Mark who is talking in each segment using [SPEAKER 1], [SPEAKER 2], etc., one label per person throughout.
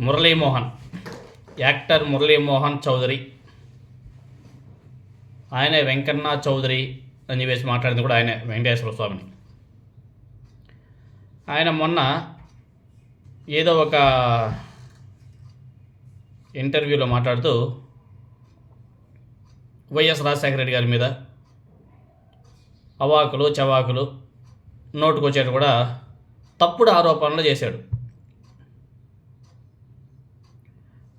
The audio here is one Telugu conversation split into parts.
[SPEAKER 1] మురళీమోహన్. యాక్టర్ మురళీమోహన్ చౌదరి. ఆయనే వెంకన్న చౌదరి అని చెప్పేసి మాట్లాడింది కూడా ఆయనే వెంకటేశ్వర స్వామిని. ఆయన మొన్న ఏదో ఒక ఇంటర్వ్యూలో మాట్లాడుతూ వైఎస్ రాజశేఖర రెడ్డి గారి మీద అవాకులు చవాకులు నోటుకొచ్చేట్టు కూడా తప్పుడు ఆరోపణలు చేశాడు.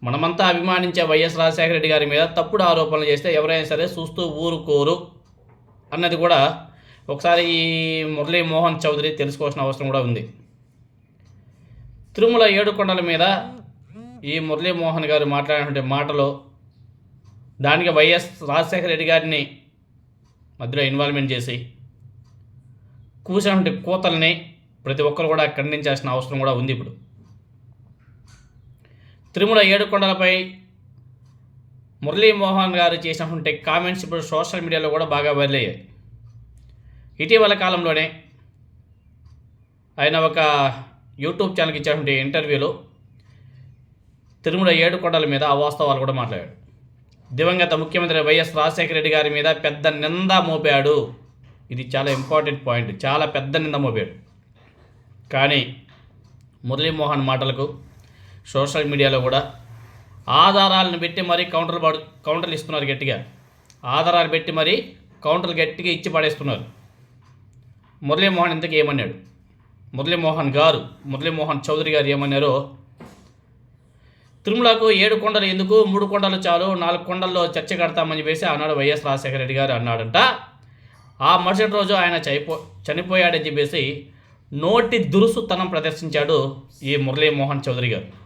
[SPEAKER 1] మనమంతా అభిమానించే వైఎస్ రాజశేఖర రెడ్డి గారి మీద తప్పుడు ఆరోపణలు చేస్తే ఎవరైనా సరే చూస్తూ ఊరుకోరు అన్నది కూడా ఒకసారి ఈ మురళీ మోహన్ చౌదరి తెలుసుకోవాల్సిన అవసరం కూడా ఉంది. తిరుమల ఏడుకొండల మీద ఈ మురళీమోహన్ గారు మాట్లాడినటువంటి మాటలు దానికి వైఎస్ రాజశేఖర రెడ్డి గారిని మధ్యలో ఇన్వాల్వ్మెంట్ చేసి కూసినటువంటి కూతల్ని ప్రతి ఒక్కరు కూడా ఖండించాల్సిన అవసరం కూడా ఉంది ఇప్పుడు. తిరుమల ఏడుకొండలపై మురళీమోహన్ గారు చేసినటువంటి కామెంట్స్ ఇప్పుడు సోషల్ మీడియాలో కూడా బాగా వైరల్ అయ్యాయి. ఇటీవల కాలంలోనే ఆయన ఒక యూట్యూబ్ ఛానల్కి ఇచ్చినటువంటి ఇంటర్వ్యూలో తిరుమల ఏడుకొండల మీద అవాస్తవాలు కూడా మాట్లాడాడు. దివంగత ముఖ్యమంత్రి వైఎస్ రాజశేఖర రెడ్డి గారి మీద పెద్ద నింద మోపాడు. ఇది చాలా ఇంపార్టెంట్ పాయింట్ చాలా పెద్ద నింద మోపాడు. కానీ మురళీమోహన్ మాటలకు సోషల్ మీడియాలో కూడా ఆధారాలను పెట్టి మరీ కౌంటర్ పడు కౌంటర్లు ఇస్తున్నారు గట్టిగా. ఆధారాలు పెట్టి మరీ కౌంటర్లు గట్టిగా ఇచ్చి పడేస్తున్నారు. మురళీమోహన్ ఇంతకీ ఏమన్నాడు? మురళీమోహన్ గారు మురళీమోహన్ చౌదరి గారు ఏమన్నారో? తిరుమలకు ఏడు కొండలు ఎందుకు? మూడు కొండలు చాలు నాలుగు కొండల్లో చర్చ కడతామని చెప్పేసి ఆనాడు వైఎస్ రాజశేఖర రెడ్డి గారు అన్నాడంట. ఆ మరుసటి రోజు ఆయన చనిపో చనిపోయాడని చెప్పేసి నోటి దురుసుతనం ప్రదర్శించాడు ఈ మురళీమోహన్ చౌదరి గారు.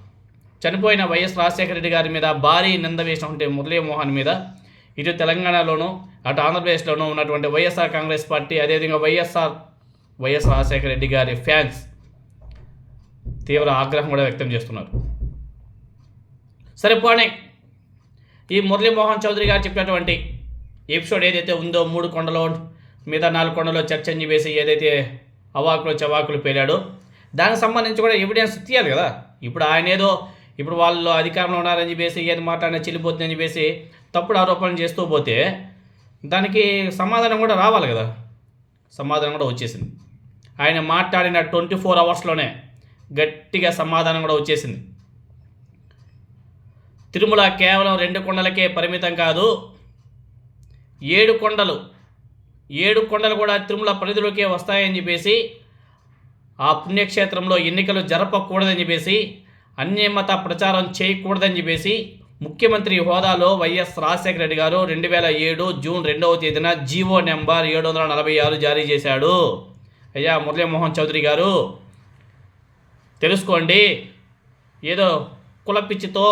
[SPEAKER 1] చనిపోయిన వైఎస్ రాజశేఖర రెడ్డి గారి మీద భారీ నింద వేసినటువంటి మురళీమోహన్ మీద ఇటు తెలంగాణలోనూ అటు ఆంధ్రప్రదేశ్లోనూ ఉన్నటువంటి వైఎస్ఆర్ కాంగ్రెస్ పార్టీ అదేవిధంగా వైఎస్ఆర్ వైఎస్ రాజశేఖర రెడ్డి గారి ఫ్యాన్స్ తీవ్ర ఆగ్రహం కూడా వ్యక్తం చేస్తున్నారు. సరే పోనీ. ఈ మురళీమోహన్ చౌదరి గారు చెప్పినటువంటి ఎపిసోడ్ ఏదైతే ఉందో మూడు కొండలో మీద నాలుగు కొండలో చర్చని వేసి ఏదైతే అవాకులు చవాకులు పేలాడో దానికి సంబంధించి కూడా ఎవిడెన్స్ తీయాలి కదా. ఇప్పుడు ఆయన ఏదో ఇప్పుడు వాళ్ళు అధికారంలో ఉన్నారని చెప్పేసి ఏది మాట్లాడినా చెల్లిపోతుందని చెప్పేసి తప్పుడు ఆరోపణలు చేస్తూ పోతే దానికి సమాధానం కూడా రావాలి కదా. సమాధానం కూడా వచ్చేసింది. ఆయన మాట్లాడిన ట్వంటీ ఫోర్ అవర్స్లోనే గట్టిగా సమాధానం కూడా వచ్చేసింది. తిరుమల కేవలం రెండు కొండలకే పరిమితం కాదు ఏడు కొండలు ఏడు కొండలు కూడా తిరుమల పరిధిలోకే వస్తాయని చెప్పేసి ఆ పుణ్యక్షేత్రంలో ఎన్నికలు జరపకూడదని చెప్పేసి అన్యమత ప్రచారం చేయకూడదని చెప్పేసి ముఖ్యమంత్రి హోదాలో వైఎస్ రాజశేఖర రెడ్డి గారు రెండు వేల ఏడు జూన్ రెండవ తేదీన జీవో నెంబర్ ఏడు వందల నలభై ఆరు జారీ చేశాడు. అయ్యా మురళీమోహన్ చౌదరి గారు తెలుసుకోండి. ఏదో కులపిచ్చితో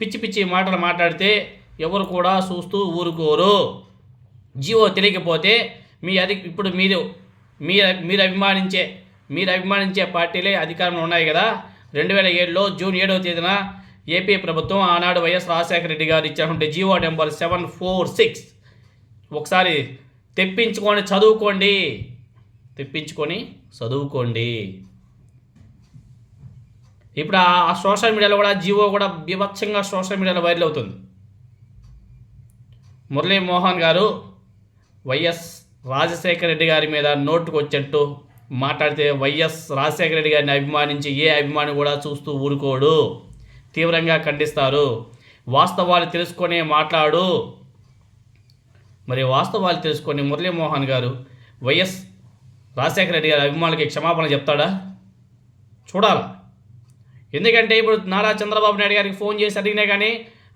[SPEAKER 1] పిచ్చి పిచ్చి మాటలు మాట్లాడితే ఎవరు కూడా చూస్తూ ఊరుకోరు. జీవో తెలియకపోతే మీ అది ఇప్పుడు మీరు మీరు మీరు అభిమానించే మీరు అభిమానించే పార్టీలే అధికారంలో ఉన్నాయి కదా. రెండు వేల ఏడులో జూన్ ఏడవ తేదీన ఏపీ ప్రభుత్వం ఆనాడు వైఎస్ రాజశేఖర రెడ్డి గారు ఇచ్చినటువంటి GO number seven four six. ఒకసారి తెప్పించుకొని చదువుకోండి. తెప్పించుకొని చదువుకోండి. ఇప్పుడు ఆ సోషల్ మీడియాలో కూడా జీవో కూడా బీభత్సంగా సోషల్ మీడియాలో వైరల్ అవుతుంది. మురళీ మోహన్ గారు వైఎస్ రాజశేఖర రెడ్డి గారి మీద నోటుకు వచ్చేట్టు మాట్లాడితే వైఎస్ రాజశేఖర రెడ్డి గారిని అభిమానించి ఏ అభిమాని కూడా చూస్తూ ఊరుకోడు. తీవ్రంగా ఖండిస్తారు. వాస్తవాలు తెలుసుకొని మాట్లాడు. మరి వాస్తవాలు తెలుసుకొని మురళీమోహన్ గారు వైఎస్ రాజశేఖర రెడ్డి గారి అభిమానులకి క్షమాపణ చెప్తాడా? చూడాలా. ఎందుకంటే ఇప్పుడు నారా చంద్రబాబు నాయుడు గారికి ఫోన్ చేసి అడిగినా కానీ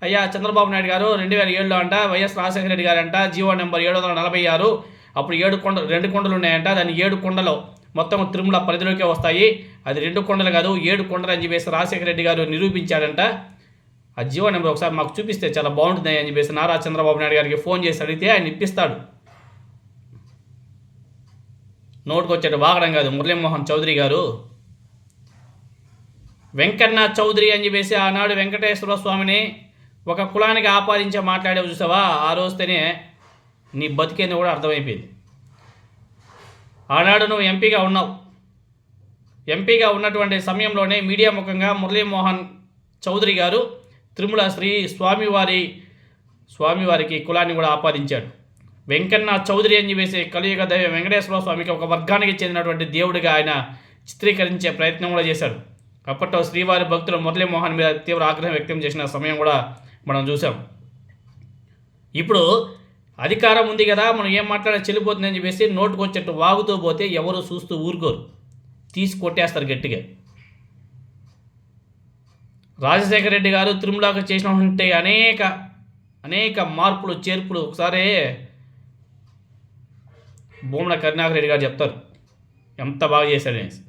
[SPEAKER 1] అయ్యా చంద్రబాబు నాయుడు గారు రెండు వేల ఏడులో అంట వైఎస్ రాజశేఖర రెడ్డి గారు అంట జీవో నెంబర్ ఏడు వందల నలభై ఆరు అప్పుడు ఏడు కొండ రెండు కొండలు ఉన్నాయంట దాని ఏడు కొండలు మొత్తం తిరుమల పరిధిలోకే వస్తాయి. అది రెండు కొండలు కాదు ఏడు కొండలు అని చెప్పేసి రాజశేఖర రెడ్డి గారు నిరూపించాడంట ఆ జీవో నెంబర్ ఒకసారి మాకు చూపిస్తే చాలా బాగుంటుంది అని చెప్పేసి నారా చంద్రబాబు నాయుడు గారికి ఫోన్ చేసి అడిగితే ఆయన ఇప్పిస్తాడు. నోటుకొచ్చాడు వాగడం కాదు మురళీమోహన్ చౌదరి గారు. వెంకన్న చౌదరి అని చెప్పేసి ఆనాడు వెంకటేశ్వర స్వామిని ఒక కులానికి ఆపాదించి మాట్లాడే చూసావా? ఆ రోజుతేనే నీ బతికేంది కూడా అర్థమైపోయింది. ఆనాడు నువ్వు ఎంపీగా ఉన్నావు. ఎంపీగా ఉన్నటువంటి సమయంలోనే మీడియా ముఖంగా మురళీమోహన్ చౌదరి గారు తిరుమల శ్రీ స్వామివారి స్వామివారికి కులాన్ని కూడా ఆపాదించాడు. వెంకన్న చౌదరి అని చెప్పేసి కలియుగ దైవ వెంకటేశ్వర స్వామికి ఒక వర్గానికి చెందినటువంటి దేవుడిగా ఆయన చిత్రీకరించే ప్రయత్నం కూడా చేశాడు. అప్పట్లో శ్రీవారి భక్తులు మురళీమోహన్ మీద తీవ్ర ఆగ్రహం వ్యక్తం చేసిన సమయం కూడా మనం చూసాం ఇప్పుడు అధికారం ఉంది కదా మనం ఏం మాట్లాడాలి చెల్లిపోతుందని చెప్పేసి నోటుకు వచ్చేట్టు వాగుతూ పోతే ఎవరు చూస్తూ ఊరుకోరు. తీసి కొట్టేస్తారు గట్టిగా. రాజశేఖర రెడ్డి గారు తిరుమలకు చేసినటువంటి అనేక అనేక మార్పులు చేర్పులు ఒకసారి భూమన కరుణాకర్ రెడ్డి గారు చెప్తారు. ఎంత బాగా చేశాడనేసి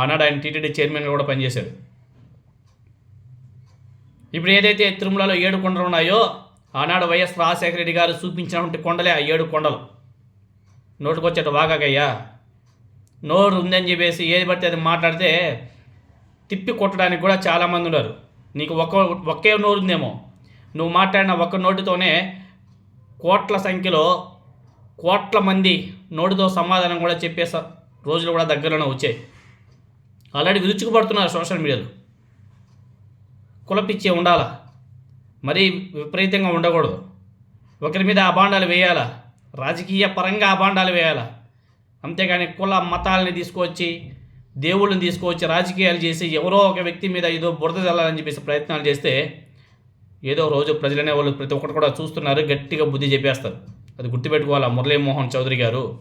[SPEAKER 1] ఆనాడు ఆయన టీటీడీ చైర్మన్గా కూడా పనిచేశాడు. ఇప్పుడు ఏదైతే తిరుమలలో ఏడు కొండలు ఉన్నాయో ఆనాడు వైఎస్ రాజశేఖర రెడ్డి గారు చూపించినటువంటి కొండలే ఆ ఏడు కొండలు. నోటుకొచ్చేట వాగాకయ్యా నోరు ఉందని చెప్పేసి ఏది పడితే అది మాట్లాడితే తిప్పి కొట్టడానికి కూడా చాలామంది ఉన్నారు. నీకు ఒక్క ఒకే నోరు ఉందేమో నువ్వు మాట్లాడిన ఒక్క నోటితోనే కోట్ల సంఖ్యలో కోట్ల మంది నోటితో సమాధానం కూడా చెప్పే రోజులు కూడా దగ్గరలోనే వచ్చాయి. ఆల్రెడీ విరుచుకుపడుతున్నారు సోషల్ మీడియాలో. కులపిచ్చే ఉండాలా? మరీ విపరీతంగా ఉండకూడదు. ఒకరి మీద అభాండాలు వేయాలా? రాజకీయ పరంగా అభాండాలు వేయాలా? అంతేగాని కుల మతాలని తీసుకొచ్చి దేవుళ్ళని తీసుకొచ్చి రాజకీయాలు చేసి ఎవరో ఒక వ్యక్తి మీద ఏదో బురద చల్లాలని చెప్పేసి ప్రయత్నాలు చేస్తే ఏదో రోజు ప్రజలనే వాళ్ళు ప్రతి ఒక్కరు కూడా చూస్తున్నారు గట్టిగా బుద్ధి చెప్పేస్తారు. అది గుర్తుపెట్టుకోవాలా మురళీమోహన్ చౌదరి గారు?